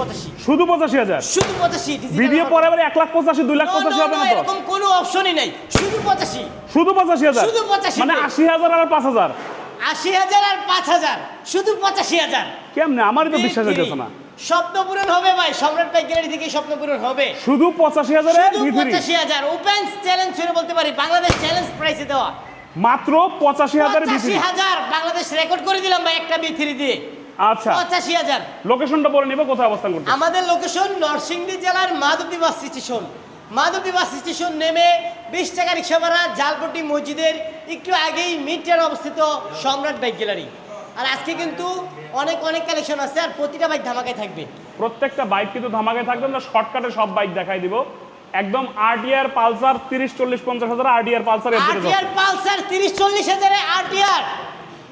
পঁচাশি। শুধু পঁচাশি হাজার? শুধু পঁচাশি ভিডিও পরে আবার এক লাখ পঁচাশি দুই লাখ পঁচাশি হবে না তো? এরকম কোনো অপশনই নাই। শুধু পঁচাশি। শুধু পঁচাশি হাজার? শুধু 85 মানে আশি হাজার আর পাঁচ হাজার? আশি হাজার আর পাঁচ হাজার। শুধু পঁচাশি হাজার। কেমনে? আমারই তো বিশ্বাস না। স্বপ্ন পূরণ হবে ভাই সম্রাট ভাই গ্যালারি থেকে স্বপ্ন পূরণ হবে। শুধু পঁচাশি হাজারে পঁচাশি হাজার। ওপেন চ্যালেঞ্জ বলতে পারি বাংলাদেশ চ্যালেঞ্জ প্রাইসে দেওয়া। মাত্র পঁচাশি হাজারে পঁচাশি হাজার বাংলাদেশ রেকর্ড করে দিলাম ভাই একটা বিথ্রি দিয়ে। আচ্ছা। পঁচাশি হাজার। লোকেশনটা বলে নিব কোথায় অবস্থান করতে আমাদের লোকেশন নরসিংদী জেলার Madhabdi bus station. Madhabdi bus station নেমে বিশ টাকা রিক্সা ভাড়া জালপট্টি মসজিদের একটু আগেই মিটার অবস্থিত সম্রাট বাইক গ্যালারি। আর আজকে কিন্তু অনেক অনেক কালেকশন আছে আর প্রতিটা বাইক ধামাকায় থাকবে। প্রত্যেকটা বাইক কিন্তু ধামাকে থাকবে। আমরা শর্টকাটে সব বাইক দেখাই দিব। একদম আরটিআর পালসার তিরিশ চল্লিশ পঞ্চাশ হাজার আরটিআর পালসার আরটিআর পালসার তিরিশ চল্লিশ হাজারে আরটিআর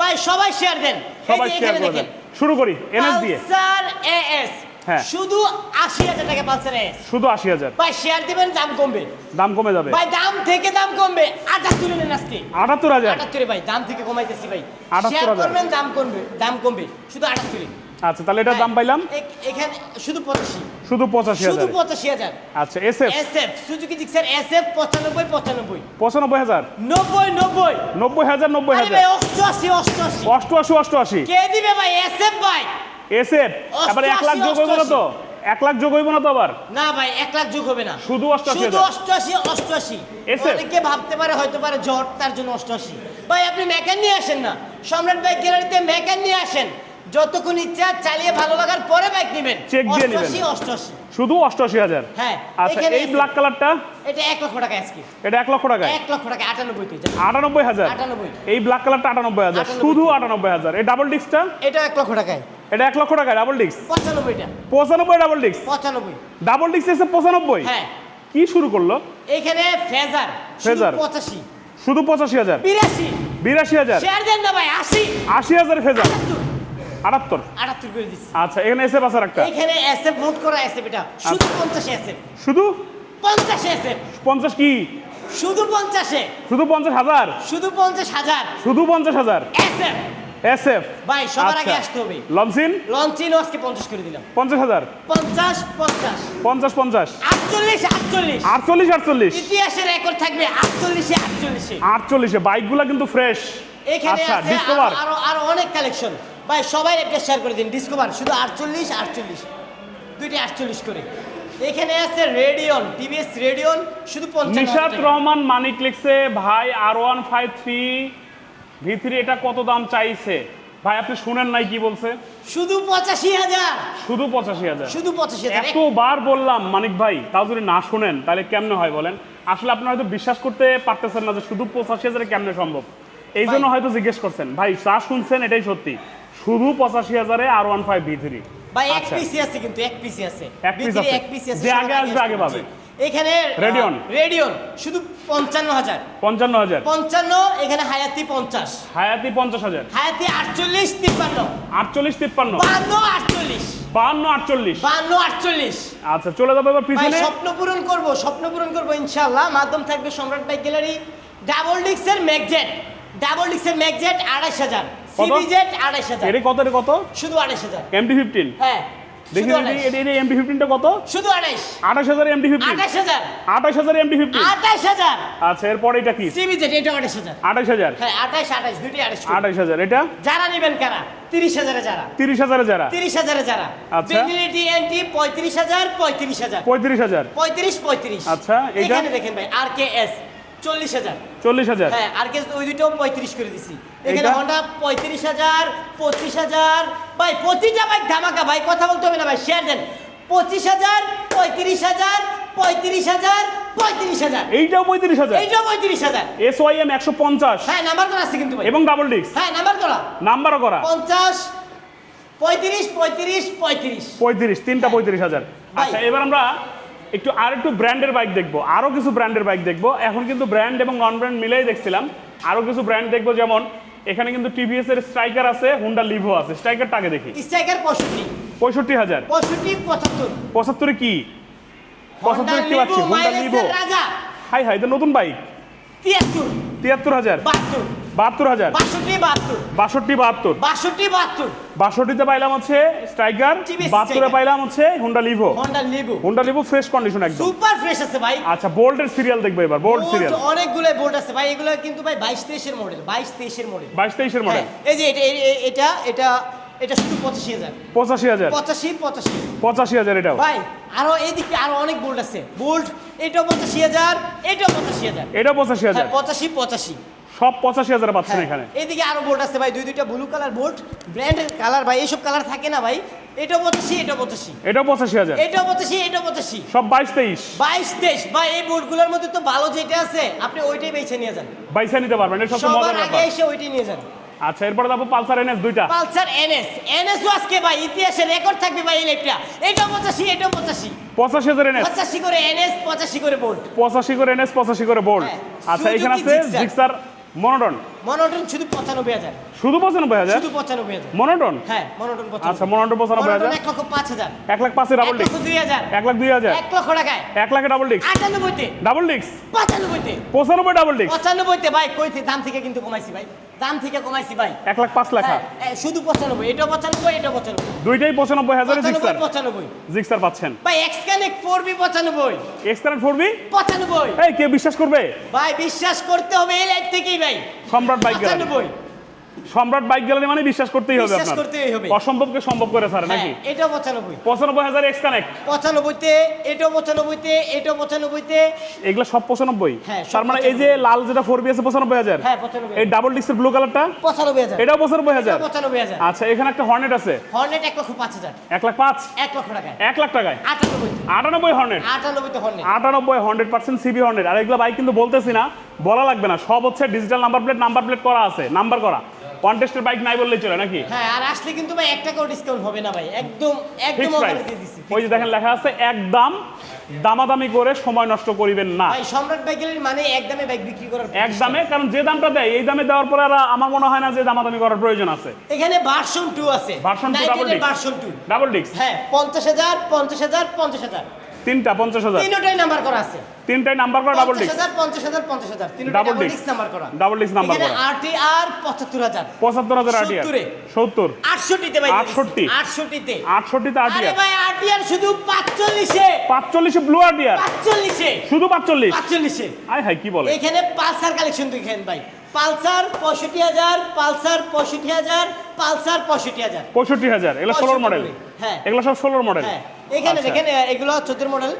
ভাই সবাই শেয়ার দেন। সবাই শেয়ার এখানে করে দেন। শুরু করি এনএস দিয়ে। Pulsar A. হ্যাঁ। শুধু আশি হাজার টাকা পালসার এএস। শুধু আশি হাজার। ভাই শেয়ার দিবেন দাম কমবে। দাম কমে যাবে। ভাই দাম থেকে দাম কমবে। আটাত্তর নেন আজকে। আটাত্তর হাজার। আটাত্তরে ভাই দাম থেকে কমাইতেছি ভাই। 78 শেয়ার। করবেন দাম কমবে দাম কমবে। শুধু আটাত্তরে আচ্ছা তাহলে এটার দাম পাইলাম? এখানে শুধু পঁচাশি। শুধু পঁচাশি শুধু হাজার পঁচাশি হাজার। আচ্ছা S F S F Suzuki Gixxer S F পঁচানব্বই পঁচানব্বই। পঁচানব্বই হাজার? নব্বই নব্বই। নব্বই হাজার নব্বই আরে হাজার। ভাই অষ্টআশি অষ্টআশি। অষ্টআশি অষ্টআশি। কে দিবে ভাই? এস এফ ভাই। এস এফ এবার এক লাখ যোগ হইব না তো? এক লাখ যোগ হইব না তো আবার? না ভাই এক লাখ যোগ হবে না। শুধু অষ্টআশি শুধু হাজার। অষ্টআশি অষ্টআশি। SF অনেকে ভাবতে পারে হয়তো পারে জট তার জন্য অষ্টআশি। ভাই আপনি মেকান নিয়ে আসেন না। সম্রাট বাইক গ্যালারিতে মেকান নিয়ে আসেন। যতক্ষণ ইচ্ছা চালিয়ে ভালো লাগার পরে বাইক নেবেন। Check দিয়ে নেবেন। অষ্টআশি। অষ্টআশি শুধু অষ্টআশি হাজার? হ্যাঁ আচ্ছা এই ব্ল্যাক কালারটা এটা এক লক্ষ টাকা আজকে। এটা এক লক্ষ টাকায়? এক লক্ষ টাকা আটানব্বই তুই আটানব্বই হাজার? আটানব্বই। এই ব্ল্যাক কালারটা আটানব্বই হাজার। 98 শুধু আটানব্বই হাজার। এই ডাবল ডিস্কটা এটা এক লক্ষ টাকায়। এটা এক লক্ষ টাকা ডাবল ডিস্ক পঁচানব্বইটা। পঁচানব্বই ডাবল ডিস্ক পঁচানব্বই। ডাবল ডিস্ক এসে পঁচানব্বই? হ্যাঁ। কি শুরু করল? এখানে ফেজার। ফেজার। পঁচাশি। শুধু পঁচাশি হাজার? বিরাশি। বিরাশি হাজার? শেয়ার দেন না ভাই আশি। আশি হাজার ফেজার। আটাত্তর। আটাত্তর করে দিচ্ছি। আচ্ছা এখানে এসে বাসার একটা এইখানে এসএফ মোট করা এসএফ এটা। শুধু পঞ্চাশে এসএফ শুধু? পঞ্চাশে এসএফ পঞ্চাশ কি? শুধু পঞ্চাশে শুধু পঞ্চাশ হাজার? শুধু পঞ্চাশ হাজার। শুধু পঞ্চাশ হাজার? এসএফ এস এফ ভাই সবার আগে আসতে হবে। লমসিন লঞ্চিন আজকে পঞ্চাশ করে দিলাম। পঞ্চাশ হাজার? পঞ্চাশ পঞ্চাশ। পঞ্চাশ পঞ্চাশ। আটচল্লিশ আটচল্লিশ। আটচল্লিশ আটচল্লিশ। ইতিহাসের রেকর্ড থাকবে আটচল্লিশে আটচল্লিশে। আটচল্লিশে। বাইকগুলো কিন্তু ফ্রেশ এখানে আচ্ছা আছে ডিসকভার আরও আরও অনেক কালেকশন ভাই সবাই একটা শেয়ার করে দিন ডিসকভার শুধু আটচল্লিশ আটচল্লিশ দুইটা আটচল্লিশ করে। এখানে আছে রেডিয়ন টিভিএস রেডিয়ন শুধু নিশাত রহমান মানিক লিখছে ভাই R one five three V three এটা কত দাম চাইছে? ভাই আপনি শুনেন নাই কি বলছে? শুধু পঁচাশি হাজার। শুধু পঁচাশি হাজার। শুধু পঁচাশি হাজার। এতবার বললাম মানিক ভাই তাও যদি না শুনেন তাহলে কেমনে হয় বলেন? আসলে আপনি হয়তো বিশ্বাস করতে পারতেছেন না যে শুধু পঁচাশি হাজারে কেমনে সম্ভব। এই জন্য হয়তো জিজ্ঞেস করছেন ভাই যা শুনছেন এটাই সত্যি। শুধু পঁচাশি হাজারে R one five V three ভাই এক আচ্ছা। পিসি আছে কিন্তু এক পিসি আছে। এক আছে। এক পিসি আছে যে আগে আসবে আগে পাবে। এখানে Radeon। রেডিয়ন শুধু পঞ্চান্ন হাজার। পঞ্চান্ন হাজার। পঞ্চান্ন এখানে হায়াতি পঞ্চাশ। হায়াতি পঞ্চাশ হাজার। হায়াতি আটচল্লিশ তিপ্পান্ন। আটচল্লিশ তিপ্পান্ন। বান্ন আটচল্লিশ। বাহান্ন আটচল্লিশ। বান্ন আটচল্লিশ। আচ্ছা চলে যাব এবার পিছনে। স্বপ্ন পূরণ করব স্বপ্ন পূরণ করব ইনশাল্লাহ মাধ্যম থাকবে সম্রাট বাইক গ্যালারি। ডাবল ডিক্সের ম্যাকজেট ডাবল ডিক্সের ম্যাকজেট আড়াইশ হাজার। কত? সিবিজেট আড়াইশ কত কত? শুধু আড়াইশ হাজার। এমডি ফিফটিন হ্যাঁ দেখি শুধু আড়াইশ। এমডি ফিফটিনটা কত? শুধু আড়াইশ। আঠাশ হাজার এমডি ফিফটিন আঠাশ হাজার। আঠাশ হাজার এমডি ফিফটিন আঠাশ হাজার। আচ্ছা এরপরে এটা কি? সিবিজেট এটা আঠাশ হাজার। আঠাশ হাজার? হ্যাঁ আঠাশ আঠাশ দুটি আঠাশ করে। আঠাশ হাজার এটা? যারা নেবেন কারা? তিরিশ হাজারে যারা। তিরিশ হাজারে যারা? তিরিশ হাজারে যারা। আচ্ছা। বেঙ্গলি এনটি পঁয়ত্রিশ হাজার পঁয়ত্রিশ হাজার। পঁয়ত্রিশ হাজার? পঁয়ত্রিশ পঁয়ত্রিশ। আচ্ছা, এইটা? এখানে দেখেন ভাই আর কে এস চল্লিশ হাজার। চল্লিশ হাজার? হ্যাঁ আর কে ওই দুটো পঁয়ত্রিশ করে দিছি। এখানে? হন্ডা পঁয়ত্রিশ হাজার পঁচিশ হাজার। ভাই প্রতিটা ভাই ধামাকা। ভাই কথা বলতে হবে না ভাই শেয়ার দেন। পঁচিশ হাজার পঁয়ত্রিশ হাজার পঁয়ত্রিশ হাজার পঁয়ত্রিশ হাজার। এইটাও পঁয়ত্রিশ হাজার? এইটাও পঁয়ত্রিশ হাজার। এস ওয়াই এম একশো পঞ্চাশ। হ্যাঁ নাম্বার করা আছে কিন্তু এবং ডাবল ডিস্ক হ্যাঁ নাম্বার করা। নাম্বারও করা। পঞ্চাশ পঁয়ত্রিশ পঁয়ত্রিশ পঁয়ত্রিশ। পঁয়ত্রিশ তিনটা পঁয়ত্রিশ হাজার। আচ্ছা এবার আমরা একটু আর একটু ব্র্যান্ডের বাইক দেখব আরও কিছু ব্র্যান্ডের বাইক দেখব। এখন কিন্তু ব্র্যান্ড এবং নন ব্র্যান্ড মিলেই দেখছিলাম। আরও কিছু ব্র্যান্ড দেখব যেমন এখানে কিন্তু টিভিএস এর স্ট্রাইকার আছে হুন্ডা লিভো আছে। স্ট্রাইকারটা আগে দেখি। স্ট্রাইকার পঁয়ষট্টি। পঁয়ষট্টি হাজার। পঁয়ষট্টি পঁচাত্তর। পঁচাত্তরে কি? পঁচাত্তরে কি পাচ্ছি? হুন্ডা লিভো হাই হাই এটা নতুন বাইক তিয়াত্তর। তিয়াত্তর হাজার। বাহাত্তর। বাহাত্তর হাজার। বাষট্টি বাহাত্তর। বাষট্টি বাহাত্তর। বাষট্টি বাহাত্তর। বাষট্টিতে পাইলাম হচ্ছে স্ট্রাইকার বাহাত্তরে পাইলাম হচ্ছে Honda Livo Honda Livo Honda Livo fresh condition একদম। সুপার ফ্রেশ আছে ভাই। আচ্ছা বোল্টের সিরিয়াল দেখব এবার বোল্ট সিরিয়াল অনেকগুলো বোল্ট আছে ভাই এগুলো কিন্তু ভাই বাইশ তেইশের মডেল বাইশ তেইশের মডেল বাইশ তেইশের মডেল এই যে এটা এটা এটা এটা শুধু পঁচাশি হাজার। পঁচাশি হাজার। পঁচাশি পঁচাশি। পঁচাশি হাজার এটাও। ভাই আরও এইদিকে আরও অনেক বোল্ট আছে। বোল্ট এটাও পঁচাশি হাজার এটাও পঁচাশি হাজার। এটাও পঁচাশি হাজার। হ্যাঁ পঁচাশি পঁচাশি। সব পঁচাশি হাজার পাচ্ছেন হ্যাঁ, এখানে। এইদিকে আরও বোল্ট আছে ভাই দুই দুইটা ব্লু কালার বোল্ট ব্র্যান্ডের কালার ভাই এইসব কালার থাকে না ভাই। এটাও পঁচাশি এটাও পঁচাশি। এটাও পঁচাশি হাজার। এটাও পঁচাশি এটাও পঁচাশি। সব বাইশ তেইশ। বাইশ তেইশ। ভাই এই বোর্ডগুলোর মধ্যে তো ভালো যেটা আছে আপনি ওইটাই বেছে নিয়ে যান। বাইশে নিতে পারবেন এটা সবার মজার আগে ব্যাপার। এসে ওইটাই নিয়ে যান। আচ্ছা এরপরে যাব পালসার এনএস দুইটা। Pulsar NS. এনএস আজকে ভাই ইতিহাসে রেকর্ড থাকবে ভাই এই লাইফটা এটাও পঁচাশি এটাও পঁচাশি। পঁচাশি হাজার এনএস। পঁচাশি করে এনএস পঁচাশি করে বোল্ট পঁচাশি করে এনএস পঁচাশি করে বোল্ট হ্যাঁ, আচ্ছা এখানে আছে জিক্সার। জিক্সার মনোটন শুধু পঁচানব্বই হাজার। শুধু পঁচানব্বই হাজার? শুধু পঁচানব্বই হাজার। মনোটন হ্যাঁ মনোটন আচ্ছা মনোটন পঁচানব্বই হাজার। এক লক্ষ পাঁচ হাজার। এক লাখ পাঁচে ডাবল এক ডিক্স লক্ষ দুই হাজার। এক লাখ দুই হাজার। এক লক্ষ টাকায়। এক লাখে ডাবল ডিক্স আটানব্বইতে ডাবল ডিক্স পঁচানব্বইতে। পঁচানব্বই ডাবল ডিক্স পঁচানব্বইতে ভাই কইতে দাম থেকে কিন্তু কমাইছি ভাই। দাম থেকে কমাইছি ভাই। এক লাখ পাঁচ লেখা? হ্যাঁ, শুধু পঁচানব্বই। এটা পঁচানব্বই এটা পঁচানব্বই। দুইটাই পঁচানব্বই হাজারে জিক্সার পঁচানব্বই। জিক্সার পাচ্ছেন। ভাই এক্স কানেক্ট ফোর বি পঁচানব্বই। এক্স ফোর বি পঁচানব্বই। এই কে বিশ্বাস করবে? ভাই বিশ্বাস করতে হবে এই লাইফ থেকেই ভাই। Samrat bike gallery. Samrat bike gallery মানে বিশ্বাস করতেই হবে আপনার। করতেই হবে। অসম্ভবকে সম্ভব করে স্যার নাকি? পঁচানব্বই। পঁচানব্বই হাজার এক্স কানেক্ট পঁচানব্বইতে এটাও পঁচানব্বইতে এটাও পঁচানব্বইতে। এগুলো সব পঁচানব্বই? হ্যাঁ, তার মানে এই যে লাল যেটা আছে হ্যাঁ পঁচানব্বই। এই ডাবল ডিস্কের ব্লু কালারটা এটাও আচ্ছা এখানে একটা হর্নেট আছে। হর্নেট এক লক্ষ পাঁচ হাজার। এক লাখ পাঁচ? এক লক্ষ টাকায়। এক লাখ টাকায়? আটানব্বইতে। আটানব্বই হর্নেট আটানব্বইতে হর্নেট আটানব্বই হান্ড্রেড পার্সেন্ট সিবি হান্ড্রেড আর এগুলো বাইক কিন্তু বলতেছি না বলা লাগবে না সব হচ্ছে digital number plate number plate করা আছে নাম্বার করা। কন্টেস্টের বাইক নাই বললেই চলে নাকি? হ্যাঁ আর আসলে কিন্তু ভাই এক টাকাও ডিসকাউন্ট হবে না ভাই একদম একদম অফার দিয়ে দিছি ওই যে দেখেন লেখা আছে একদম দামাদামি করে সময় নষ্ট করিবেন না। ভাই সম্রাট বাইকের মানে একদমে বাইক বিক্রি করার এক দামে কারণ যে দামটা দেয় এই দামে দেওয়ার পরে আর আমার মনে হয় না যে দামাদামি করার প্রয়োজন আছে। এখানে ভার্সন টু আছে। Version 2 double disc। Version two double disc হ্যাঁ পঞ্চাশ হাজার পঞ্চাশ হাজার পঞ্চাশ হাজার। তিনটা পঞ্চাশ হাজার। তিনটাই নাম্বার করা আছে। তিনটাই নাম্বার করা ডাবল ডিস্ক হাজার পঞ্চাশ হাজার পঞ্চাশ হাজার। ডাবল ডিস্ক নাম্বার করা। ডাবল ডিস্ক নাম্বার করা। আরটি আর পঁচাত্তর হাজার। পঁচাত্তর হাজার আটিয়ার সত্তরে। সত্তর। আটষট্টিতে ভাই। আটষট্টি। আটষট্টিতে। আটষট্টিতে আরে আটিয়ার ভাই আরটিআর শুধু পাঁচচল্লিশে। পাঁচচল্লিশে ব্লু আটিয়ার পাঁচচল্লিশে। শুধু পাঁচচল্লিশ? পাঁচচল্লিশে। আয় হাই কি বলে? এখানে পালসার কালেকশন দেখেন ভাই। পালসার পঁয়ষট্টি হাজার পালসার পঁয়ষট্টি হাজার পালসার পঁয়ষট্টি হাজার। পঁয়ষট্টি হাজার। এগুলো ষোলোর মডেল হ্যাঁ। এগুলো সব ষোলোর মডেল হ্যাঁ। এখানে আচ্ছা। দেখেন এগুলো চোদ্দোর মডেল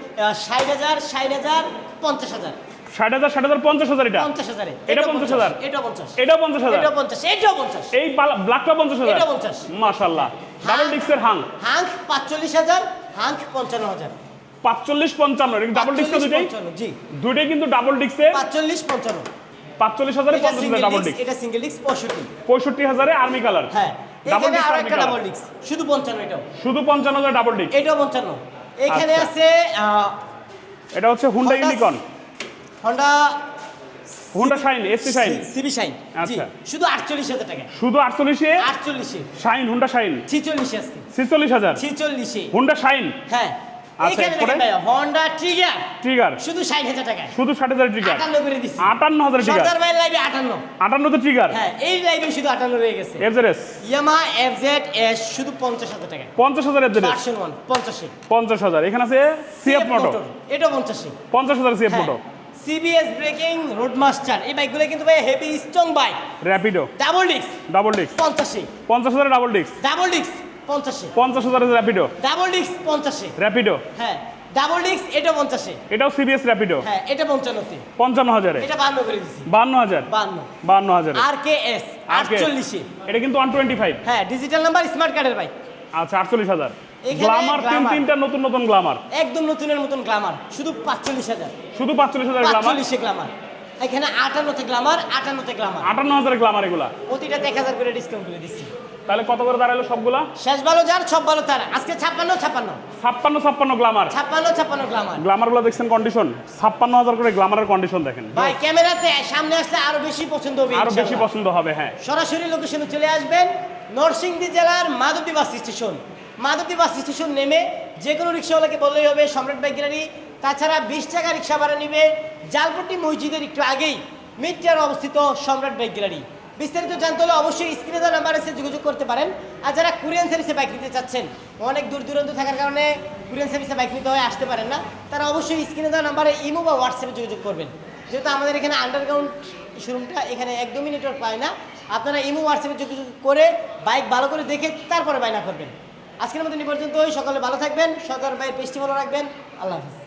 ষাট হাজার ষাট হাজার পঞ্চাশ হাজার। ষাট হাজার ষাট হাজার পঞ্চাশ হাজার এটা? পঞ্চাশ হাজারে। এটা 50,000 এটা পঞ্চাশ পঞ্চাশ। হাজার? এটা পঞ্চাশ এটাও পঞ্চাশ। এই ব্ল্যাকটা পঞ্চাশ হাজার? এটা 50 মাশাল্লাহ ডাবল ডিস্কের হাং হাঙ্ক? পাঁচচল্লিশ হাজার হাঙ্ক পঞ্চান্ন হাজার। পাঁচচল্লিশ পঞ্চান্ন ডাবল ডিস্ক 45, দুইটাই? 55, জি। দুইটাই কিন্তু ডাবল ডিস্কে পাঁচচল্লিশ পঞ্চান্ন। পাঁচচল্লিশ হাজারে পঞ্চাশ হাজার ডাবল ডিস্ক এটা সিঙ্গেল ডিস্ক পঁয়ষট্টি। পঁয়ষট্টি হাজারে আর্মি কালার হ্যাঁ। এখানে আর একটা ডাবল ডিস্ক শুধু পঞ্চান্ন এটাও। শুধু পঞ্চান্ন হাজার ডাবল ডিস্ক এটাও পঞ্চান্ন। এখানে আচ্ছা। আছে এটা হচ্ছে Honda Honda- Unicorn Honda Honda Shine ST Shine CB Shine আচ্ছা। শুধু আটচল্লিশ হাজার টাকা শুধু আটচল্লিশে? আটচল্লিশে। শাইন হুন্ডা শাইন ছিচল্লিশে আজকে। ছিচল্লিশ হাজার। ছিচল্লিশে। হুন্ডা শাইন হ্যাঁ। আচ্ছা, ভাই হন্ডা ট্রিগার ট্রিগার শুধু ষাট হাজার টাকায়। শুধু ষাট হাজার ট্রিগার আটান্ন করে দিচ্ছি আটান্ন হাজার ট্রিগার সর্দার ভাইয়ের লাইভে আটান্নতে ট্রিগার হ্যাঁ এই লাইভে শুধু আটান্ন রয়ে গেছে। FZS Yamaha F Z S শুধু পঞ্চাশ হাজার টাকা পঞ্চাশ হাজার এফজেরেস ভার্সন ওয়ান পঞ্চাশে। পঞ্চাশ হাজার। এখানে আছে সিএফ মোটো এটা পঞ্চাশে। পঞ্চাশ হাজার সিএফ হ্যাঁ। সিবিএস ব্রেকিং রোড মাস্টার এই বাইকগুলো কিন্তু ভাই heavy strong bike Rapido double disc double disc পঞ্চাশে। পঞ্চাশ হাজার ডাবল ডিস্ক ডাবল ডিস্ক পঞ্চাশে। পঞ্চাশ হাজার র্যাপিডো ডাবল ডিস্ক পঞ্চাশে। র্যাপিডো হ্যাঁ ডাবল ডিস্ক এটা পঞ্চাশে। এটাও সিবিএস র্যাপিডো হ্যাঁ এটা পঞ্চান্নতে। পঞ্চান্ন হাজারে। এটা বান্ন করে দিছি। বান্ন হাজার। বান্ন। বান্ন হাজারে। আর কে এস আটচল্লিশে। এটা কিন্তু ওয়ান টোয়েন্টি ফাইভ হ্যাঁ ডিজিটাল নাম্বার স্মার্ট কার্ডের বাইক আচ্ছা আটচল্লিশ হাজার। গ্লামার তিন। তিনটা নতুন নতুন গ্লামার একদম নতুনের মতন গ্লামার শুধু পাঁচচল্লিশ হাজার। শুধু পাঁচচল্লিশ হাজার গ্লামার পাঁচচল্লিশে গ্লামার এখানে আটান্নতে গ্লামার আটান্নতে গ্লামার আটান্ন হাজার গ্লামার এগুলা। প্রতিটাতে এক হাজার করে ডিসকাউন্ট করে দিচ্ছি। তাহলে কত করে দাঁড়াল সবগুলা? শেষ ভালো যার সব ভালো তার। আজকে ছাপ্পান্ন ছাপ্পান্ন। ছাপ্পান্ন ছাপ্পান্ন গ্লামার ছাপ্পান্ন ছাপ্পান্ন গ্লামার গ্লামারগুলো দেখছেন কন্ডিশন ছাপ্পান্ন হাজার করে গ্লামারের কন্ডিশন দেখেন। ভাই ক্যামেরাতে সামনে আসলে আরও বেশি পছন্দ হবে আরও বেশি পছন্দ হবে হ্যাঁ। সরাসরি লোকেশনে চলে আসবেন নরসিংদী জেলার Madhabdi bus station. Madhabdi bus station নেমে যে কোনো রিক্সাওয়ালাকে বললেই হবে সম্রাট বাইক গ্যালারি তাছাড়া বিশ টাকা রিক্সা ভাড়া নিবে জালপট্টি মসজিদের একটু আগেই। মিটটার অবস্থিত সম্রাট বাইক গ্যালারি বিস্তারিত জানতে হলে অবশ্যই স্ক্রিনে দেওয়া নাম্বার এসে যোগাযোগ করতে পারেন। আর যারা কুরিয়ান সার্ভিসে বাইক নিতে চাচ্ছেন, অনেক দূর দূরান্ত থাকার কারণে কুরিয়ান সার্ভিসে বাইক নিতে হয়, আসতে পারেন না। তারা অবশ্যই স্ক্রিনে দেওয়া নাম্বারে ইমো বা হোয়াটসঅ্যাপে যোগাযোগ করবেন। যেহেতু আমাদের এখানে আন্ডারগ্রাউন্ড শোরুমটা এখানে একদমই নেটওয়ার্ক পায় না। আপনারা ইমো হোয়াটসঅ্যাপে যোগাযোগ করে বাইক ভালো করে দেখে তারপরে বাইনা করবেন। আজকের মতো এই পর্যন্তই। সকলে ভালো থাকবেন। সরকার বাইয়ের পেস্টি ভালো রাখবেন। আল্লাহ হাফিজ।